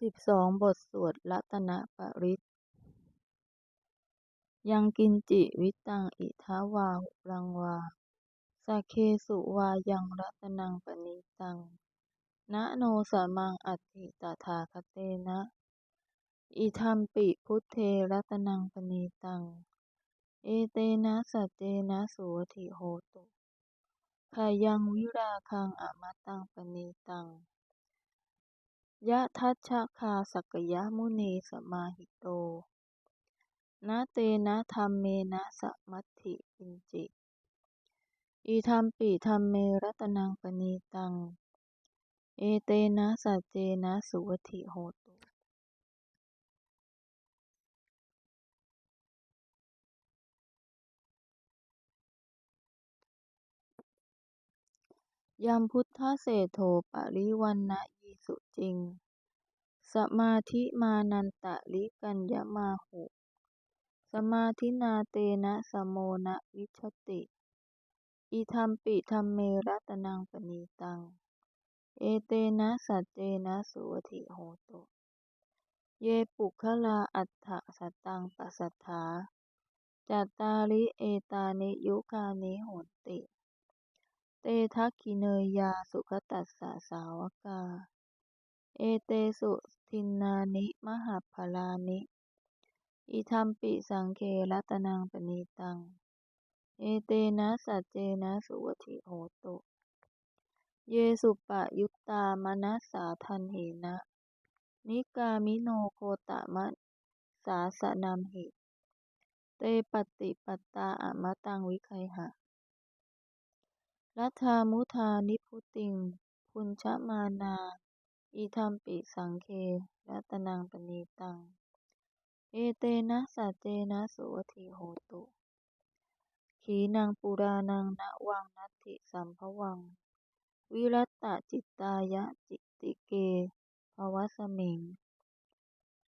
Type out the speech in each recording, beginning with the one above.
สิบสองบทสวดรัตนปริตยังกินจิวิตังอิทาวาหุรังวาสัเคสุวายังรัตนังปณิตัง นะโนสมังอัตถิตถาคเตนะ อิทัมปิพุทเทรัตนังปณิตัง เอเตนะสัจเจนะสุวติโหตุขายังวิราคังอมตังปณิตัง ยะทัชชะคาสักยะมุนีสมาหิโต นะเตนะธรรมเมนะสมัตถิกินจิ อีธรรมปิธรรมเมรัตนังปณีตัง เอเตนะสัจเจนะสุวติโหตุยัมพุทธเศโธปริวันนะยี สุจริง สมาธิมานันตะลิกัญญมาหุ สมาธินาเตนะสโมนะวิชติ อิธรรมปิธรรมเมรัตนังปณีตัง เอเตนะสัจเจนะสุวติโหตุ เยปุคลาอัฏฐสตังปัสสัทธาจัตตาริเอตานิยุคานิโหติ เตทักขิเนยยาสุขตัสสะสาวกา เอเตสุทินนานิมหาภลานิ อิทัมปิสังเครัตนังปณีตัง เอเตนะสัจเจนะสุวติโหตุ เยสุปะยุตตามนัสสาทันเหนะ นิกามิโนโคตมะสาสนัมหิ เตปฏิปตาอมตังวิไคหะรัฐามุทานิพุติง พุญชมานา อิทัมปิสังเครัตนังปณีตัง เอเตนะสัจเจนะสุวติโหตุ ขีนังปุรานังนะวังนัตถิสัมภวัง วิรัตตจิตตายะจิติเกภวสมิง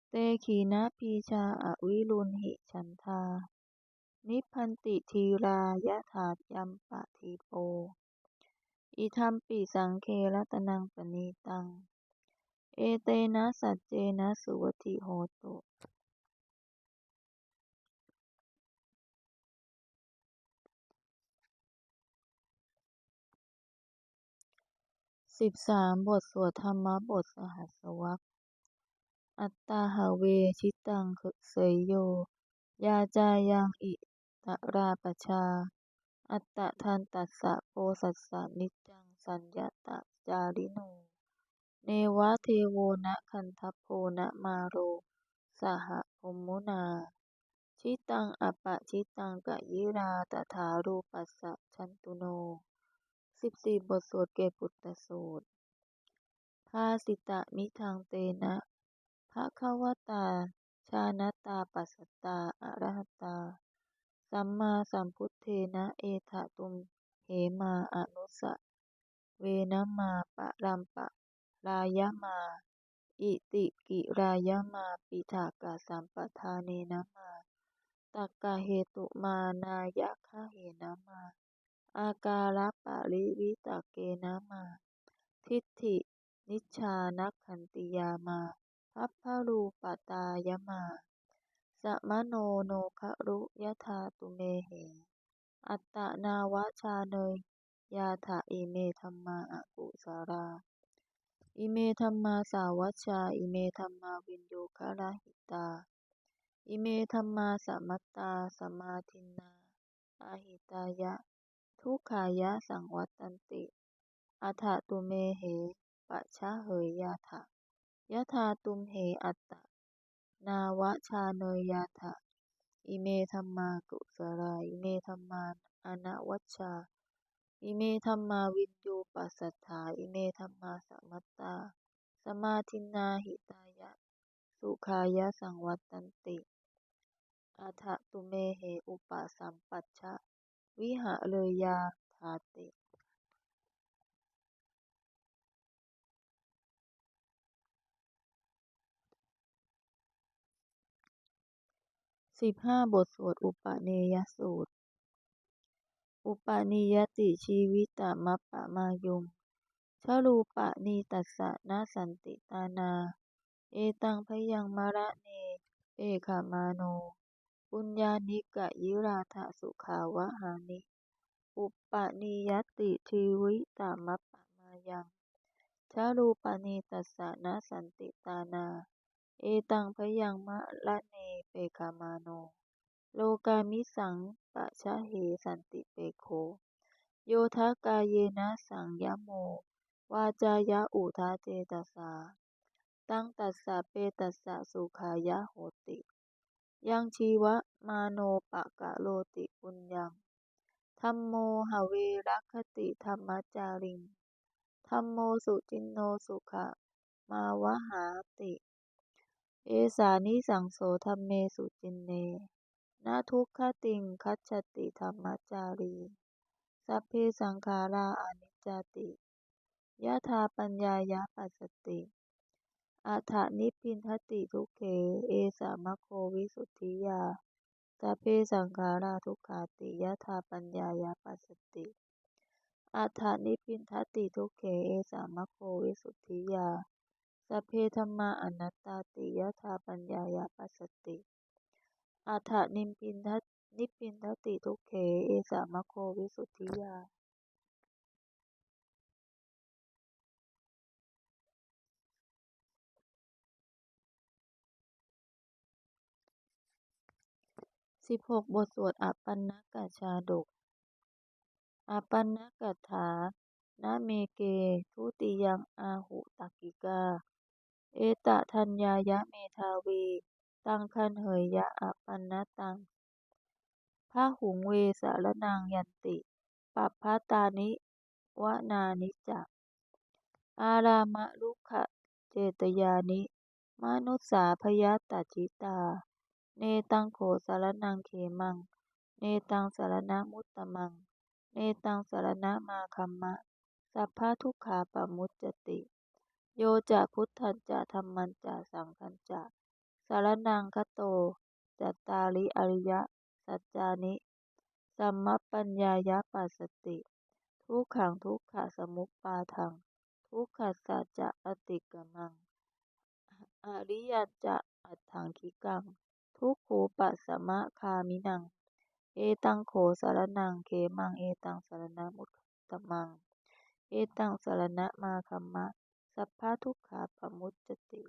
เตขีนะพีชาอวิรุณหิฉันทา นิพพันติทีรายะถายัมปะทีโปอิทัมปิสังเครัตนังปณีตัง เอเตนะสัจเจนะสุวติโหตุสิบสามบทสวดธรรมบทสหัสวรรคอัตตาหะเวชิตังเสยโย ยาจายังอิตราปชา อัตตะทันตัสสะโปสัสสะนิจังสัญญาตจาริโน เนวะเทโวนะคันทัพโพนะมาโร สหพมุนา ชิตังอปะชิตังกะยิราตถารูปัสสะชันตุโนสิบสี่บทสวดเกปุตตสูตรภาสิตะมิทังเตนะภะคะวตา ชาณตาปัสสตาอะระหตา สัมมาสัมพุทเทนะเอถะตุมเหมาอนุสะ เวนมาปะรัมปะ รายะมา อิติกิรายะมา ปิถากาสัมปทาเนนะมา ตักกะเหตุมานายะคะเหนะมา อาการปะริวิตเกนะมา ทิฏฐิ นิชานักขันติยามา พัพพรูปตายมา สมโนโนคะรุยะธาตุเมเห อัตตนาวชาเนยยาถาอิเมธรรมาอกุสารา อิเมธรรมาสาวัชชา อิเมธรรมาวินโยคาราหิตา อิเมธรรมาสมัตตา สมาทินา อาหิตายะ ทุกขายะสังวัตตันติ อัฏฐตุเมเหปะชะเหยยาถะยะธาตุมเหอัตตะ นาวชาเนยยาถะ อิเมธรรมากุสรา อิเมธรรมาอนวัชชา อิเมธรรมาวินยูปัสสัทธา อิเมธรรมาสมัตตา สมาทินาหิตายะ สุขายะสังวัตตันติอัฏฐตุเมเหอุปสัมปัชชะ วิหะเลยยาถาติสิบห้าบทสวดอุปเนยสูตร อุปนิยติชีวิตามัปปะมายุง ชรูปะนีตัสสะนสันติตานา เอตังพยังมระเนเปขมาโน ปุญญานิกะยิราทะสุขาวะหานิ อุปนิยติทีวิตามัปปะมายังชารูปะนีตัสสะนสันติตานา เอตังพยังมระเน เปขมาโน โลกามิสัง ปะชะเหสันติเปโค โยทากายเยนะสังยโม วาจายะอุทาเจตสา ตังตัสสะเปตัสสะสุขายะโหติ ยังชีวะมาโนปะกะโลติปุญญังธัมโมหเวรัคติธรรมจาริงธัมโมสุจินโนสุขะ มาวหาติ เอสานิสังโสธัมเมสุจินเน นะทุกขติงคัจฉติธรรมจารี สัพเพสังขาราอนิจจติยะธาปัญญายะปัสสติอัฏฐนิพินทติทุกเข เอสามะโควิสุทธิยาสัพเพสังขาราทุกขาติยะธาปัญญายะปัสสติอัฏฐนิพินทติทุกเขเอสามะโควิสุทธิยา สัพเพธัมมาอนัตตาติยะธาปัญญายะปัสสติ อัฏฐนิพพินทนิพพินทติทุกเข เอสามะโควิสุทธิยาสิบหกบทสวดอปันนกชาดก อปันนกถานะเมเก ทุติยังอาหุตักกิกา เอตะทัญญายะเมทาวี ตังคันเหยยะอปันนตังพระหุงเวสารนังยันติ ปัปพาตานิวนานิจักอารามะลุขะเจตยานิ มนุสสาพยาตจิตา เนตังโขสารนังเขมัง เนตังสารณมุตตมัง เนตังสารณมาคัมมะ สัพพะทุกขาปมุจจติ โยจะพุทธันจะธรรมันจะสังฆันจะ สารนังคโต จัตตาริอริยสัจจานิ สัมมปัญญายะปัสสติ ทุกขังทุกขะสมุปปาทัง ทุกขัสสะจะอติกมัง อริยจะอัตถังคิกัง ทุกขูปัสสมะคามินัง เอตังโขสารนังเขมัง เอตังสารณมุตตมัง เอตังสารณะมาคัมมะ สัพพะทุกขาปมุจจติ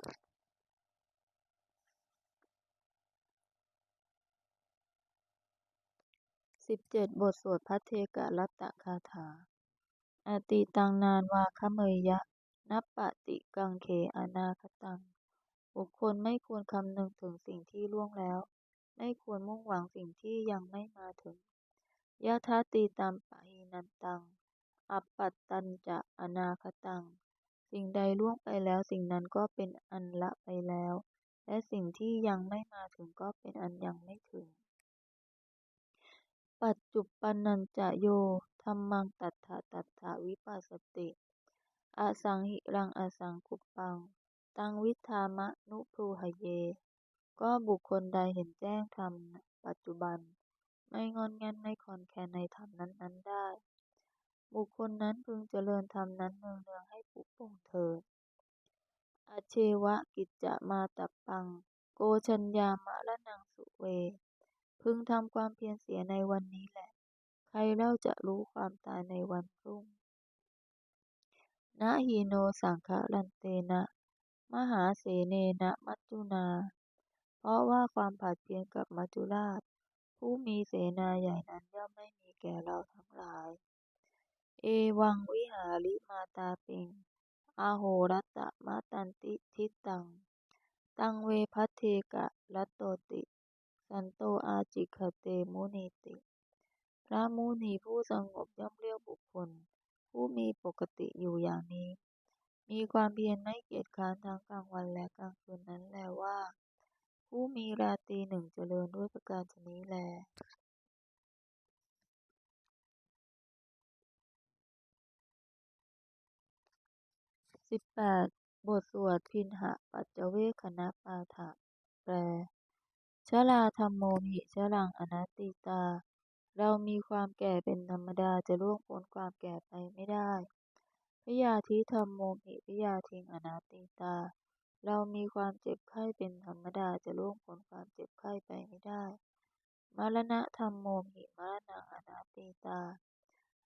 สิบเจ็ดบทสวดพระเทกะรัตตคาถา อติตังนานวาคเมยยะ นัปปติกังเขอนาคตัง บุคคลไม่ควรคำนึงถึงสิ่งที่ล่วงแล้ว ไม่ควรมุ่งหวังสิ่งที่ยังไม่มาถึง ยะทาตีตัมปะหินันตัง อัปปัตตัญจะอนาคตัง สิ่งใดล่วงไปแล้วสิ่งนั้นก็เป็นอันละไปแล้ว และสิ่งที่ยังไม่มาถึงก็เป็นอันยังไม่ถึง ปัจจุปันนัญจะโย ธัมมังตัฏฐะตัฏฐะวิปัสสติ อสังหิรังอสังคุปปัง ตังวิธามะนุพูหเย ก็บุคคลใดเห็นแจ้งธรรมปัจจุบัน ไม่งอนแงนไม่คอนแคนในธรรมนั้นๆได้ บุคคลนั้นพึงเจริญธรรมนั้นเนืองๆให้ปลุกปลงเถิดอเชวะกิจจะมาตัปปัง โกชัญญามะละนังสุเว พึงทำความเพียรเสียในวันนี้แหละ ใครเล่าจะรู้ความตายในวันพรุ่งนะหีโนสังฆลันเตนะ มหาเสเนนะมัจจุนา เพราะว่าความผาดเพียรกับมัจจุราช ผู้มีเสนาใหญ่นั้นย่อมไม่มีแก่เราทั้งหลาย เอวังวิหาริมาตาปิงอาโหรัตตมะตันติทิตัง ตังเวพัเทกะรัตโตติ สันโตอาจิขเตมุนีติ พระมุนีผู้สงบย่อมเรียกบุคคล ผู้มีปกติอยู่อย่างนี้ มีความเพียรไม่เกียจคร้านทั้งกลางวันและกลางคืนนั้นแลว่า ผู้มีราตรีหนึ่งเจริญด้วยประการฉนี้แลสิบแปดบทสวดพินหะปัจเจเวคขณปาฐะแปล ชราธรรมโมหิชรังอนัตติตา เรามีความแก่เป็นธรรมดาจะล่วงพ้นความแก่ไปไม่ได้พยาธิธรรมโมหิพยาทิงอนัตติตา เรามีความเจ็บไข้เป็นธรรมดาจะล่วงพ้นความเจ็บไข้ไปไม่ได้ มรณะธรรมโมหิมรณังอนาติตา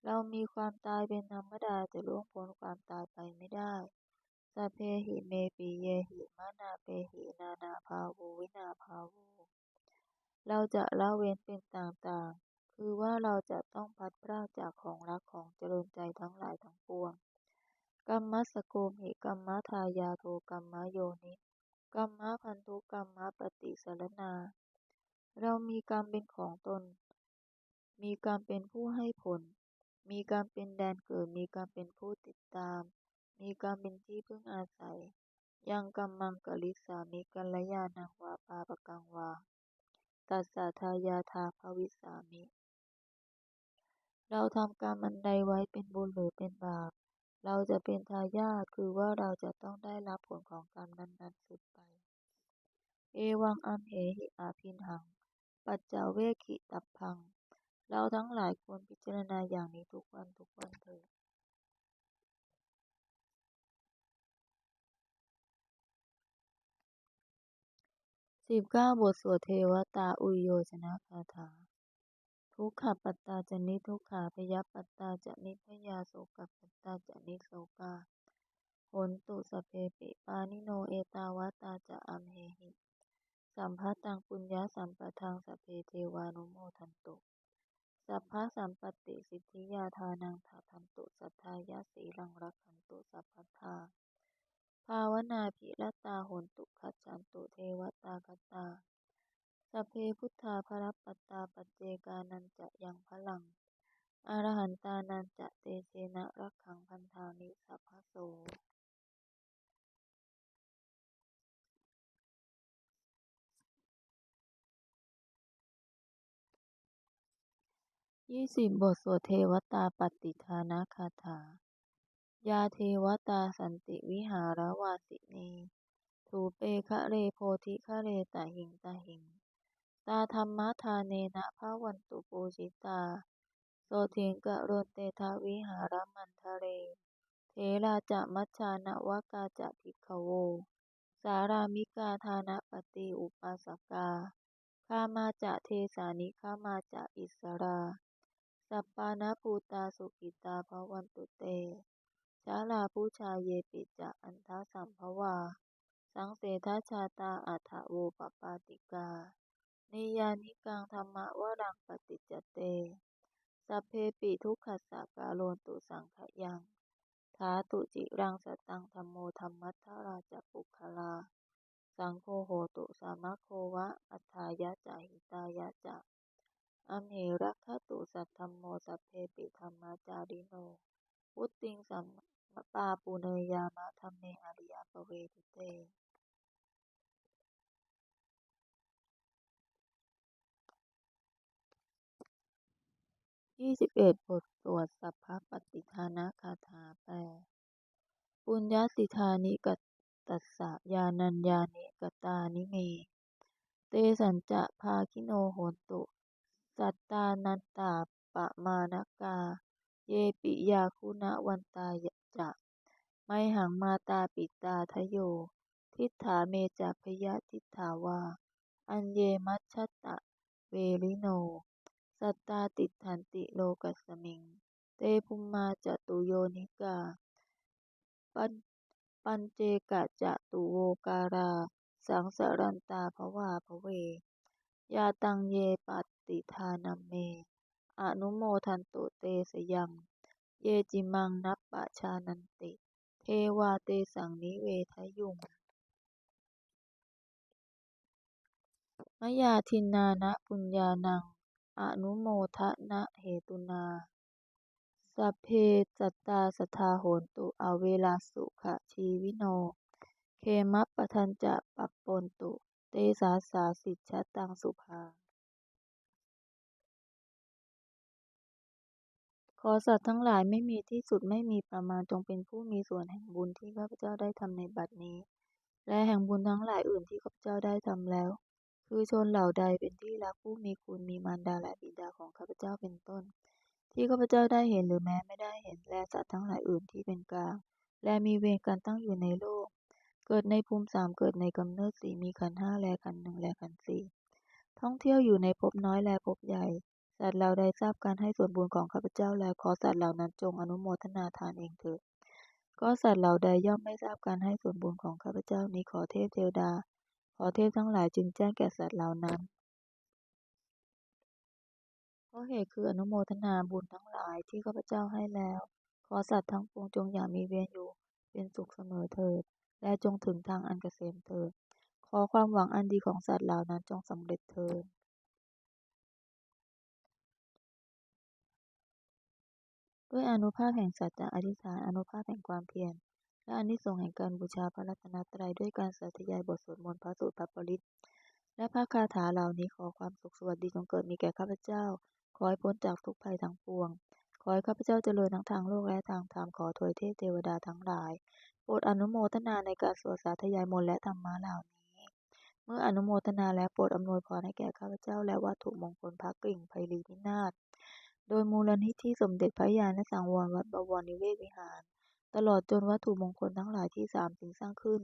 เรามีความตายเป็นธรรมดาจะล่วงพ้นความตายไปไม่ได้สัพเพหิเมปิเยหิมานาเปหินานาภาวูวินาภาวู เราจะละเว้นเป็นต่างๆ คือว่าเราจะต้องพัดพรากจากของรักของเจริญใจทั้งหลายทั้งปวงกัมมัสโกมิกัมมะทายาโทกัมมโยนิกัมมะพันธุกัมมะปฏิสารนา เรามีกรรมเป็นของตน มีกรรมเป็นผู้ให้ผล มีกรรมเป็นแดนเกิด มีกรรมเป็นผู้ติดตาม มีกรรมเป็นที่พึ่งอาศัย ยังกัมมังกลิสามิกัลยาณังวาปาปกังวา ตัสสะทายาทาภวิสามิ เราทำกรรมอันใดไว้เป็นบุญหรือเป็นบาป เราจะเป็นทายาทคือว่าเราจะต้องได้รับผลของกรรมนั้นๆสืบไป เอวังอัมเหหิอาภินหัง ปัจจาเวคิตัพพัง เราทั้งหลายควรพิจารณาอย่างนี้ทุกวันทุกวันเถิด สิบเก้าบทสวดเทวตาอุยโยชนะคาถา ทุกขปัตตาจนิทุกขาพยปัตตาจนิพยาโสกปัตตาจนิโสกาโหนตุสเพปิปานิโนเอตาวตาจะอัมเหหิ สัมภตังปุญญาสัมปทังสเพเทวานุโมทันตุสัพพะสัมปติสิทธิยาทานังถาทันตุสัทธายาสีรังรักขันตุสัพพทาภาวนาภิรตาโหนตุขัจฉันตุ วตากตา สเพพุทธาภรปัตตาปัจเจกานันจะยังพลัง อรหันตานันจะเตเชนะรักขังพันธานิสัพพโสยี่สิบบทสวดเทวตาปฏิทานาคาถา ยาเทวตาสันติวิหารวาสินี ถูเปคะเรโพธิคะเรตาหิงตาหิง ตาธรรมทาเนนะภาวันตุปูจิตา โสถิงกะโรนเตทวิหารมันทะเร เทราจะมัชชานวกาจะภิกขโว สารามิกาทานะปฏิอุปาสกาข้ามาจะเทสานิข้ามาจะอิสรา สัปปานาภูตาสุกิตาภวันตุเตชาลาผู้ชายเยปิจะอันทสัมภวา สังเสทชาตาอัฏโวปปาติกา นิยานิกังธรรมะวรังปฏิจเต สัพเพปิทุกขสะกาโลนตุสังขยังทาตุจิรังสตังธรรมโมธรรมัทธราจปุคลา สังโฆโหตุสามะโควะ อัฏฐายะจาหิตายะจะอัมรักขตุสัทธรรมโมสัพเพปิธรรมาจาริโนวุติงสัมปาปุเนยามะธรรมเมอริยปเวทิเต ยี่สิบเอ็ดบทสวดสัพพปฏิทานาคาถาแปล ปุญญาสิธานิกัตตัสสะยานัญญานิกตานิเม เตสัญจะภาคิโนโหนตุ สัตตานันตาปะมานกา เยปิยาคุณวันตายจะไมหังมาตาปิตาทโย ทิฏฐาเมจัพยะทิฏฐาวา อัญเยมัชชตะเวริโน สัตตาติทันติโลกัสมิง เตภุมมาจตุโยนิกา ปัญปัญเจกะจะตุโวการา สังสรันตาภวาภเว ยาตังเยปฏิทานัมเม อนุโมทันตุเตสยัง เยจิมังนับปะชานันติ เทวาเตสังนิเวทยุงมยาทินนานะปุญญานัง อนุโมทนะเหตุนาสัพเพจัตตาสทาโหนตุอเวลาสุขชีวิโน เคมัปปทันจะปัปปนตุ เตสาสาสิชะตังสุภา ขอสัตว์ทั้งหลายไม่มีที่สุดไม่มีประมาณจงเป็นผู้มีส่วนแห่งบุญที่ข้าพเจ้าได้ทำในบัดนี้ และแห่งบุญทั้งหลายอื่นที่ข้าพเจ้าได้ทำแล้ว คือชนเหล่าใดเป็นที่รักผู้มีคุณมีมารดาและบิดาของข้าพเจ้าเป็นต้น ที่ข้าพเจ้าได้เห็นหรือแม้ไม่ได้เห็นและสัตว์ทั้งหลายอื่นที่เป็นกลาง และมีเวรกันตั้งอยู่ในโลก เกิดในภูมิสามเกิดในกำเนิดสี่มีขันห้าแลขันหนึ่งแลขันสี่ท่องเที่ยวอยู่ในภพน้อยแลภพใหญ่ สัตว์เหล่าใดทราบการให้ส่วนบุญของข้าพเจ้าแล้วขอสัตว์เหล่านั้นจงอนุโมทนาทานเองเถิดก็สัตว์เหล่าใดย่อมไม่ทราบการให้ส่วนบุญของข้าพเจ้านี้ขอเทพเทวดา ขอเทพทั้งหลายจึงแจ้งแก่สัตว์เหล่านั้น เพราะเหตุคืออนุโมทนาบุญทั้งหลายที่ข้าพเจ้าให้แล้ว ขอสัตว์ทั้งปวงจงอย่ามีเวรอยู่ เป็นสุขเสมอเถิด และจงถึงทางอันเกษมเถิด ขอความหวังอันดีของสัตว์เหล่านั้นจงสำเร็จเถิดด้วยอนุภาพแห่งสัจจะอธิษฐานอนุภาพแห่งความเพียร และอานิสงส์แห่งการบูชาพระรัตนตรัยด้วยการสาธยายบทสวดมนต์พระสูตรพระปริตและพระคาถาเหล่านี้ขอความสุขสวัสดีจงเกิดมีแก่ข้าพเจ้า ขอให้พ้นจากทุกภัยทั้งปวง ขอให้ข้าพเจ้าเจริญทั้งทางโลกและทางธรรมขอถวยเทพเทวดาทั้งหลายโปรดอนุโมทนาในการสวดสาธยายมนต์และธรรมะเหล่านี้เมื่ออนุโมทนาแล้วโปรดอำนวยพรให้แก่ข้าพเจ้าและวัตถุมงคลพระกิ่งไพลีนินาศ โดยมูลนิธิสมเด็จพระญาณสังวรวัดบวรนิเวศวิหาร ตลอดจนวัตถุมงคลทั้งหลายที่สามสิ่งสร้างขึ้น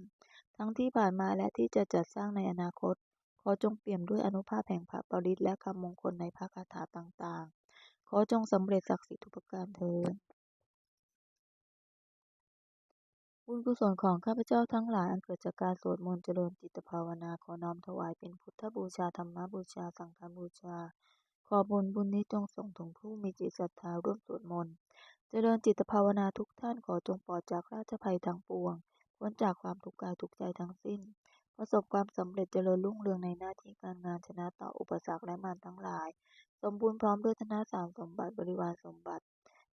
ทั้งที่ผ่านมาและที่จะจัดสร้างในอนาคต ขอจงเปี่ยมด้วยอนุภาพแห่งพระปริตและคำมงคลในพระคาถาต่างๆ ขอจงสำเร็จศักดิ์สิทธิ์ทุกประการเถิดบุญกุศลของข้าพเจ้าทั้งหลายอันเกิดจากการสวดมนต์เจริญจิตภาวนาขอน้อมถวายเป็นพุทธบูชาธรรมบูชาสังฆบูชา ขอบุญบุญนี้จงส่งถึงผู้มีจิตศรัทธาร่วมสวดมนต์ เจริญจิตภาวนาทุกท่านขอจงปลอดจากราชภัยทั้งปวง พ้นจากความทุกข์กายทุกข์ใจทั้งสิ้น ประสบความสำเร็จเจริญรุ่งเรืองในหน้าที่การงานชนะต่ออุปสรรคและมารทั้งหลาย สมบูรณ์พร้อมด้วยธนาสารสมบัติบริวารสมบัติ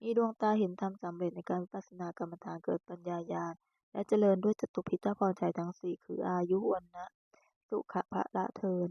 มีดวงตาเห็นธรรมสำเร็จในการวิปัสสนากรรมฐานเกิดปัญญาญาณและเจริญด้วยจตุพิทพรชัยทั้งสี่คืออายุวันนะสุขภะละเทิน